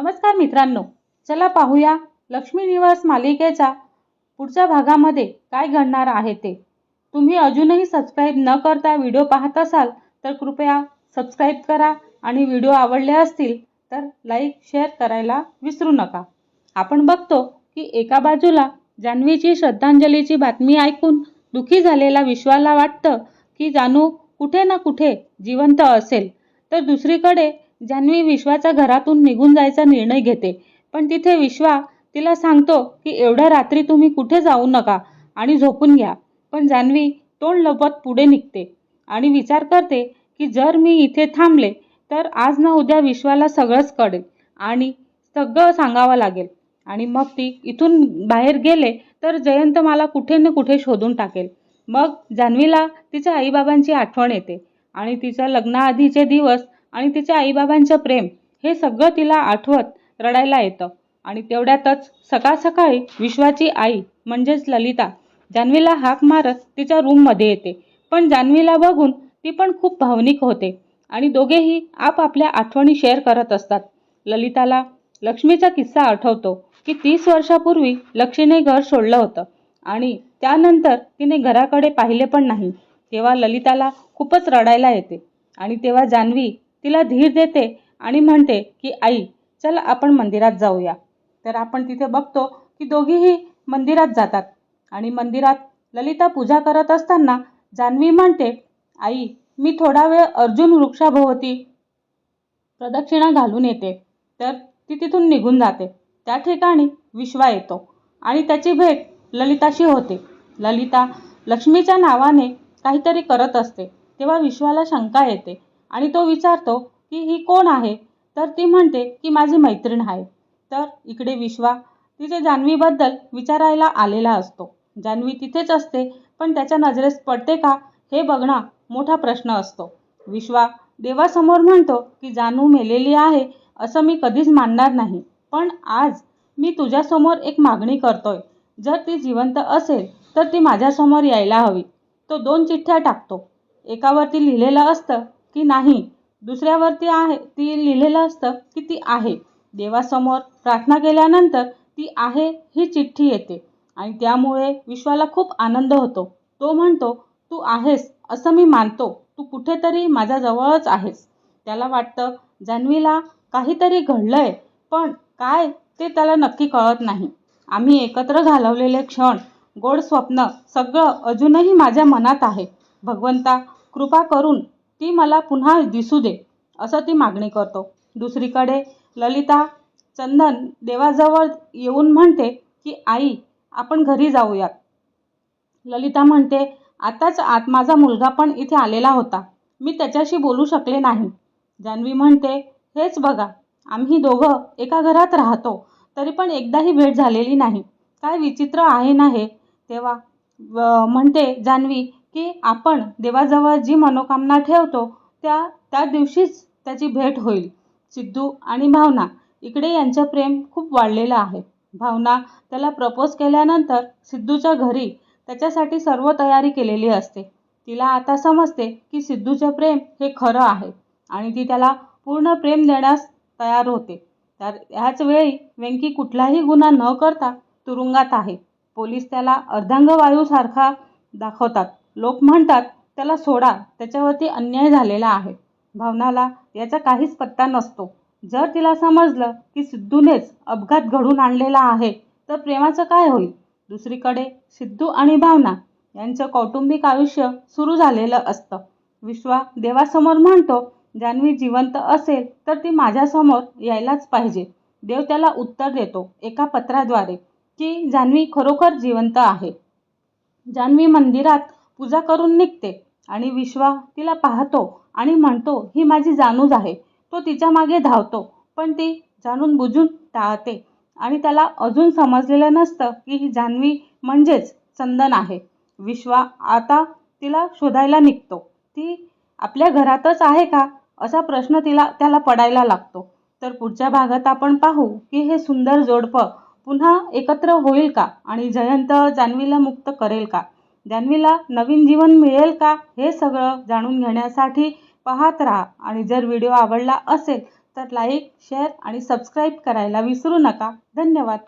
नमस्कार मित्रांनो चला पाहूया लक्ष्मी निवास मालिकेचा पुढच्या भागामध्ये काय घडणार आहे ते. तुम्ही अजूनही सबस्क्राईब न करता व्हिडिओ पाहत असाल तर कृपया सबस्क्राईब करा आणि व्हिडिओ आवडले असतील तर लाईक शेअर करायला विसरू नका. आपण बघतो की एका बाजूला जान्हवीची श्रद्धांजलीची बातमी ऐकून दुःखी झालेला विश्वाला वाटतं की जानू कुठे ना कुठे जिवंत असेल. तर दुसरीकडे जान्हवी विश्वाच्या घरातून निघून जायचा निर्णय घेते. पण तिथे विश्वा तिला सांगतो की एवढ्या रात्री तुम्ही कुठे जाऊ नका आणि झोपून घ्या. पण जान्हवी तोंड लपत पुढे निघते आणि विचार करते की जर मी इथे थांबले तर आज ना उद्या विश्वाला सगळंच कळेल आणि सगळं सांगावं लागेल. आणि मग ती इथून बाहेर गेले तर जयंत मला कुठे ना कुठे शोधून टाकेल. मग जान्हवीला तिच्या आईबाबांची आठवण येते आणि तिच्या लग्नाआधीचे दिवस आणि तिच्या आईबाबांचं प्रेम हे सगळं तिला आठवत रडायला येतं. आणि तेवढ्यातच सकाळ सकाळी विश्वाची आई म्हणजेच ललिता जान्हवीला हाक मारत तिच्या रूममध्ये येते. पण जान्हवीला बघून ती पण खूप भावनिक होते आणि दोघेही आपापल्या आठवणी शेअर करत असतात. ललिताला लक्ष्मीचा किस्सा आठवतो की तीस वर्षापूर्वी लक्ष्मीने घर सोडलं होतं आणि त्यानंतर तिने घराकडे पाहिले पण नाही. तेव्हा ललिताला खूपच रडायला येते आणि तेव्हा जान्हवी तिला धीर देते आणि म्हणते की आई चल आपण मंदिरात जाऊया. तर आपण तिथे बघतो की दोघीही मंदिरात जातात. आणि मंदिरात ललिता पूजा करत असताना जान्हवी म्हणते आई मी थोडा वेळ अर्जुन वृक्षाभोवती प्रदक्षिणा घालून येते. तर ती तिथून निघून जाते. त्या ठिकाणी विश्वा येतो आणि त्याची भेट ललिताशी होते. ललिता लक्ष्मीच्या नावाने काहीतरी करत असते. तेव्हा विश्वाला शंका येते. आणि तो विचारतो की ही कोण आहे? तर ती म्हणते की माझी मैत्रीण आहे. तर इकडे विश्वा तिथे जान्हवीबद्दल विचारायला आलेला असतो. जान्हवी तिथेच असते पण त्याच्या नजरेस पडते का हे बघणं मोठा प्रश्न असतो. विश्वा देवासमोर म्हणतो की जानू मेलेली आहे असं मी कधीच मानणार नाही. पण आज मी तुझ्यासमोर एक मागणी करतोय. जर ती जिवंत असेल तर ती माझ्यासमोर यायला हवी. तो दोन चिठ्ठ्या टाकतो. एकावरती लिहिलेलं असतं की नाही? दुसऱ्यावरती आहे ती लिहिलेलं असतं की ती आहे. देवासमोर प्रार्थना केल्यानंतर ती आहे ही चिठ्ठी येते. आणि त्यामुळे विश्वाला खूप आनंद होतो. तो म्हणतो तू आहेस असं मी मानतो. तू कुठेतरी माझ्याजवळच आहेस. त्याला वाटतं जान्हवीला काहीतरी घडलंय पण काय ते त्याला नक्की कळत नाही. आम्ही एकत्र घालवलेले क्षण गोड स्वप्न सगळं अजूनही माझ्या मनात आहे. भगवंता कृपा करून ती मला पुन्हा दिसू दे असं ती मागणी करतो. दुसरीकडे ललिता चंदन देवाजवळ येऊन म्हणते की आई आपण घरी जाऊयात. ललिता म्हणते आताच आत माझा मुलगा पण इथे आलेला होता. मी त्याच्याशी बोलू शकले नाही. जान्हवी म्हणते हेच बघा आम्ही दोघं एका घरात राहतो तरी पण एकदाही भेट झालेली नाही. काय विचित्र आहे ना हे? तेव्हा म्हणते जान्हवी की आपण देवाजवळ जी मनोकामना ठेवतो त्या त्या दिवशीच त्याची भेट होईल. सिद्धू आणि भावना इकडे यांचं प्रेम खूप वाढलेलं आहे. भावना त्याला प्रपोज केल्यानंतर सिद्धूच्या घरी त्याच्यासाठी सर्व तयारी केलेली असते. तिला आता समजते की सिद्धूचे प्रेम हे खरं आहे आणि ती त्याला पूर्ण प्रेम देण्यास तयार होते. तर ह्याच वेळी वेंकी कुठलाही गुन्हा न करता तुरुंगात आहे. पोलीस त्याला अर्धांगवायूसारखा दाखवतात. लोक म्हणतात त्याला सोडा त्याच्यावरती अन्याय झालेला आहे. भावनाला याचा काहीच पत्ता नसतो. जर तिला समजलं की सिद्धूनेच अपघात घडून आणलेला आहे तर प्रेमाचं काय होईल? दुसरीकडे सिद्धू आणि भावना यांचं कौटुंबिक आयुष्य सुरू झालेलं असतं. विश्वा देवासमोर म्हणतो जान्हवी जिवंत असेल तर ती माझ्यासमोर यायलाच पाहिजे. देव त्याला उत्तर देतो एका पत्राद्वारे की जान्हवी खरोखर जिवंत आहे. जान्हवी मंदिरात पूजा करून निघते आणि विश्वा तिला पाहतो आणि म्हणतो ही माझी जानूज आहे. तो तिच्यामागे धावतो पण ती जाणून बुजून टाळते. आणि त्याला अजून समजलेलं नसतं की ही जान्हवी म्हणजेच चंदन आहे. विश्वा आता तिला शोधायला निघतो. ती आपल्या घरातच आहे का? असा प्रश्न तिला त्याला पडायला लागतो. तर पुढच्या भागात आपण पाहू की हे सुंदर जोडपं पुन्हा एकत्र होईल का? आणि जयंत जान्हवीला मुक्त करेल का? जान्हवीला नवीन जीवन मिळेल का हे सगळं जाणून घेण्यासाठी पाहत राहा. आणि जर व्हिडिओ आवडला असेल तर लाईक शेअर आणि सबस्क्राईब करायला विसरू नका. धन्यवाद.